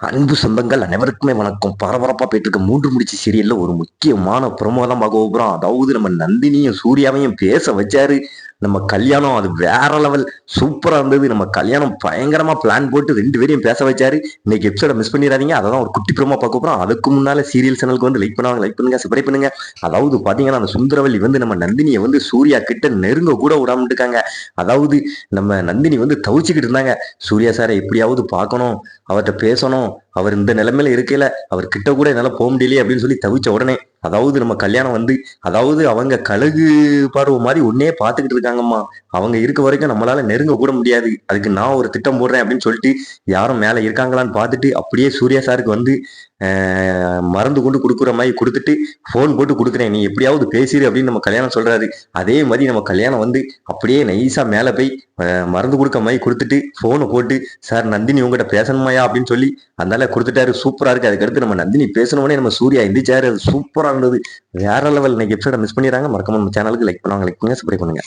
அன்பு சொந்தங்கள் அனைவருக்குமே வணக்கம். பரபரப்பா போயிட்டு இருக்க மூன்று முடிச்சு சீரியல்ல ஒரு முக்கியமான பிரமோதம் தான் பார்க்க போறோம். அதாவது நம்ம நந்தினியும் சூர்யாவையும் பேச வச்சாரு. நம்ம கல்யாணம் அது வேற லெவல் சூப்பராக இருந்தது. நம்ம கல்யாணம் பயங்கரமாக பிளான் போட்டு ரெண்டு பேரையும் பேச வச்சாரு. இன்னைக்கு எபிசோட மிஸ் பண்ணிடாதீங்க. தான் ஒரு குட்டி ப்ரோமோ பார்க்க போகிறோம் அதுக்கு முன்னால் சீரியல் சேனலுக்கு வந்து லைக் பண்ணுவாங்க லைக் பண்ணுங்க சப்ரை பண்ணுங்க. அதாவது பார்த்தீங்கன்னா அந்த சுந்தரவல்லி வந்து நம்ம நந்தினியை வந்து சூர்யா கிட்ட நெருங்க கூட விடாம அதாவது நம்ம நந்தினி வந்து தவிச்சுக்கிட்டு இருந்தாங்க. சூர்யா சாரை எப்படியாவது பார்க்கணும். அவர்கிட்ட பேசணும். அவர் இந்த நிலைமையில இருக்கையில அவர் கிட்ட கூட என்னால போக முடியலையே அப்படின்னு சொல்லி தவிச்ச உடனே அதாவது நம்ம கல்யாணம் வந்து அதாவது அவங்க கழுகு பார்வை மாதிரி ஒன்னே பார்த்துக்கிட்டு இருக்காங்கம்மா. அவங்க இருக்க வரைக்கும் நம்மளால நெருங்க கூட முடியாது. அதுக்கு நான் ஒரு திட்டம் போடுறேன் அப்படின்னு சொல்லிட்டு யாரும் மேல இருக்காங்களான்னு பார்த்துட்டு அப்படியே சூர்யா சாருக்கு வந்து மறந்து மருந்து கொண்டு கொடுக்குற மாதிரி கொடுத்துட்டு ஃபோன் போட்டு கொடுக்குறேன். நீ எப்படியாவது பேசிடு அப்படின்னு நம்ம கல்யாணம் சொல்கிறாரு அதே மாதிரி நம்ம கல்யாணம் வந்து அப்படியே நைஸாக மேலே போய் மறந்து மருந்து கொடுக்க மாதிரி கொடுத்துட்டு ஃபோனை போட்டு சார் நந்தினி உங்ககிட்ட பேசணுமாயா அப்படின்னு சொல்லி அதனால கொடுத்துட்டாரு. சூப்பராக இருக்குது அதுக்கடுத்து நம்ம நந்தினி பேசணும்னே நம்ம சூர்யா எந்திரிச்சாரு. அது சூப்பராக இருந்தது. வேற லெவல் இன்னைக்கு எபிசோட மிஸ் பண்ணிடுறாங்க. மறக்காம நம்ம சேனலுக்கு லைக் பண்ணுவாங்க. லைக் பண்ணுங்க. சப்ஸ்கிரைப் பண்ணுங்க.